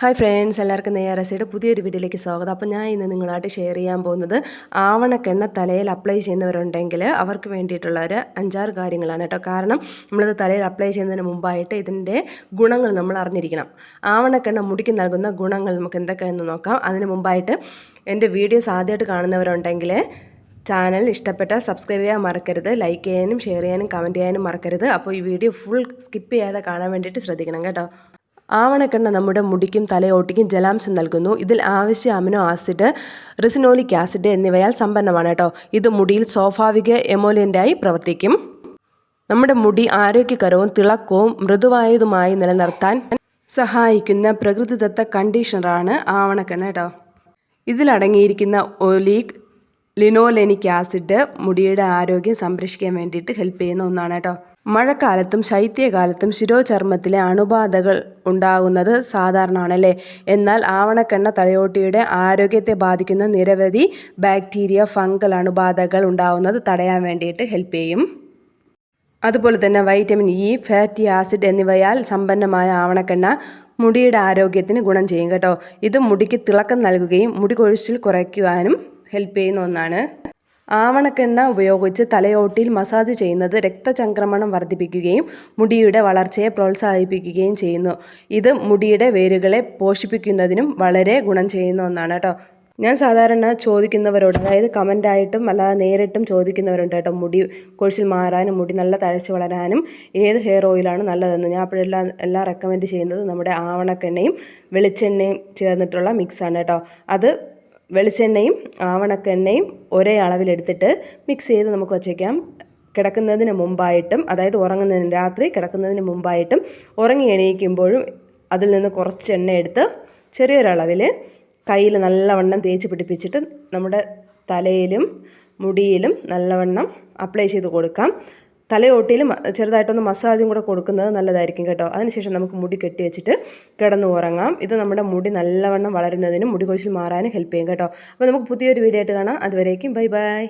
Hi friends എല്ലാവർക്കും നെയ്യാറസയുടെ പുതിയൊരു വീഡിയോയിലേക്ക് സ്വാഗതം. അപ്പോൾ ഞാൻ ഇന്ന് നിങ്ങളായിട്ട് ഷെയർ ചെയ്യാൻ പോകുന്നത് ആവണക്കെണ്ണ തലയിൽ അപ്ലൈ ചെയ്യുന്നവരുണ്ടെങ്കിൽ അവർക്ക് വേണ്ടിയിട്ടുള്ള ഒരു അഞ്ചാറ് കാര്യങ്ങളാണ് കേട്ടോ. കാരണം നമ്മളിത് തലയിൽ അപ്ലൈ ചെയ്യുന്നതിന് മുമ്പായിട്ട് ഇതിന്റെ ഗുണങ്ങൾ നമ്മൾ അറിഞ്ഞിരിക്കണം. ആവണക്കെണ്ണ മുടിക്ക് നൽകുന്ന ഗുണങ്ങൾ നമുക്ക് എന്തൊക്കെയാണെന്ന് നോക്കാം. അതിന് മുമ്പായിട്ട് എന്റെ വീഡിയോസ് ആദ്യമായിട്ട് കാണുന്നവരുണ്ടെങ്കിൽ ചാനൽ ഇഷ്ടപ്പെട്ടാൽ സബ്സ്ക്രൈബ് ചെയ്യാൻ മറക്കരുത് ലൈക്ക് ചെയ്യാനും ഷെയർ ചെയ്യാനും കമന്റ് ചെയ്യാനും മറക്കരുത്. അപ്പോൾ ഈ വീഡിയോ ഫുൾ സ്കിപ്പ് ചെയ്യാതെ കാണാൻ വേണ്ടിയിട്ട് ശ്രദ്ധിക്കണം കേട്ടോ. ആവണക്കെണ്ണ നമ്മുടെ മുടിക്കും തലയോട്ടിക്കും ജലാംശം നൽകുന്നു. ഇതിൽ ആവശ്യ അമിനോ ആസിഡ് റിസിനോലിക് ആസിഡ് എന്നിവയാൽ സമ്പന്നമാണ് കേട്ടോ. ഇത് മുടിയിൽ സ്വാഭാവിക എമോലിയന്റായി പ്രവർത്തിക്കും. നമ്മുടെ മുടി ആരോഗ്യകരവും തിളക്കവും മൃദുവായതുമായി നിലനിർത്താൻ സഹായിക്കുന്ന പ്രകൃതിദത്ത കണ്ടീഷണറാണ് ആവണക്കെണ്ണ കേട്ടോ. ഇതിലടങ്ങിയിരിക്കുന്ന ഒലീക് ലിനോലെനിക് ആസിഡ് മുടിയുടെ ആരോഗ്യം സംരക്ഷിക്കാൻ വേണ്ടിയിട്ട് ഹെൽപ്പ് ചെയ്യുന്ന ഒന്നാണ് കേട്ടോ. മഴക്കാലത്തും ശൈത്യകാലത്തും ശിരോചർമ്മത്തിലെ അണുബാധകൾ ഉണ്ടാകുന്നത് സാധാരണമാണല്ലേ എന്നാൽ ആവണക്കെണ്ണ തലയോട്ടിയുടെ ആരോഗ്യത്തെ ബാധിക്കുന്ന നിരവധി ബാക്ടീരിയ ഫംഗൽ അണുബാധകൾ ഉണ്ടാകുന്നത് തടയാൻ വേണ്ടിയിട്ട് ഹെൽപ്പ് ചെയ്യും. അതുപോലെ തന്നെ വൈറ്റമിൻ ഇ ഫാറ്റി ആസിഡ് എന്നിവയാൽ സമ്പന്നമായ ആവണക്കെണ്ണ മുടിയുടെ ആരോഗ്യത്തിന് ഗുണം ചെയ്യും കേട്ടോ. ഇത് മുടിക്ക് തിളക്കം നൽകുകയും മുടി കൊഴിച്ചിൽ കുറയ്ക്കുവാനും ഹെൽപ്പ് ചെയ്യുന്ന ഒന്നാണ്. ആവണക്കെണ്ണ ഉപയോഗിച്ച് തലയോട്ടിയിൽ മസാജ് ചെയ്യുന്നത് രക്തചംക്രമണം വർദ്ധിപ്പിക്കുകയും മുടിയുടെ വളർച്ചയെ പ്രോത്സാഹിപ്പിക്കുകയും ചെയ്യുന്നു. ഇത് മുടിയുടെ വേരുകളെ പോഷിപ്പിക്കുന്നതിനും വളരെ ഗുണം ചെയ്യുന്ന ഒന്നാണ് കേട്ടോ. ഞാൻ സാധാരണ ചോദിക്കുന്നവരോട് അതായത് കമന്റായിട്ടും അല്ലാതെ നേരിട്ടും ചോദിക്കുന്നവരുണ്ട് കേട്ടോ മുടി കൊഴിച്ചിൽ മാറാനും മുടി നല്ല തഴച്ച് വളരാനും ഏത് ഹെയർ ഓയിലാണ് നല്ലതെന്ന്. ഞാൻ അപ്പോഴെല്ലാം എല്ലാം റെക്കമെൻഡ് ചെയ്യുന്നത് നമ്മുടെ ആവണക്കെണ്ണയും വെളിച്ചെണ്ണയും ചേർന്നിട്ടുള്ള മിക്സാണ് കേട്ടോ. അത് വെളിച്ചെണ്ണയും ആവണക്കെണ്ണയും ഒരേ അളവിലെടുത്തിട്ട് മിക്സ് ചെയ്ത് നമുക്ക് വച്ചേക്കാം. കിടക്കുന്നതിന് മുമ്പായിട്ടും അതായത് ഉറങ്ങുന്നതിന് രാത്രി കിടക്കുന്നതിന് മുമ്പായിട്ടും ഉറങ്ങി എണീക്കുമ്പോഴും അതിൽ നിന്ന് കുറച്ച് എണ്ണ എടുത്ത് ചെറിയൊരളവിൽ കയ്യിൽ നല്ലവണ്ണം തേച്ച് പിടിപ്പിച്ചിട്ട് നമ്മുടെ തലയിലും മുടിയിലും നല്ലവണ്ണം അപ്ലൈ ചെയ്ത് കൊടുക്കാം. തലയോട്ടിയിൽ ചെറുതായിട്ടൊന്ന് മസാജും കൂടെ കൊടുക്കുന്നത് നല്ലതായിരിക്കും കേട്ടോ. അതിനുശേഷം നമുക്ക് മുടി കെട്ടി വെച്ചിട്ട് കിടന്ന് ഉറങ്ങാം. ഇത് നമ്മുടെ മുടി നല്ലവണ്ണം വളരുന്നതിനും മുടി കൊഴിച്ചിൽ മാറാനും ഹെൽപ്പ് ചെയ്യും കേട്ടോ. അപ്പോൾ നമുക്ക് പുതിയൊരു വീഡിയോ ആയിട്ട് കാണാം. അതുവരേക്കും ബൈ ബൈ.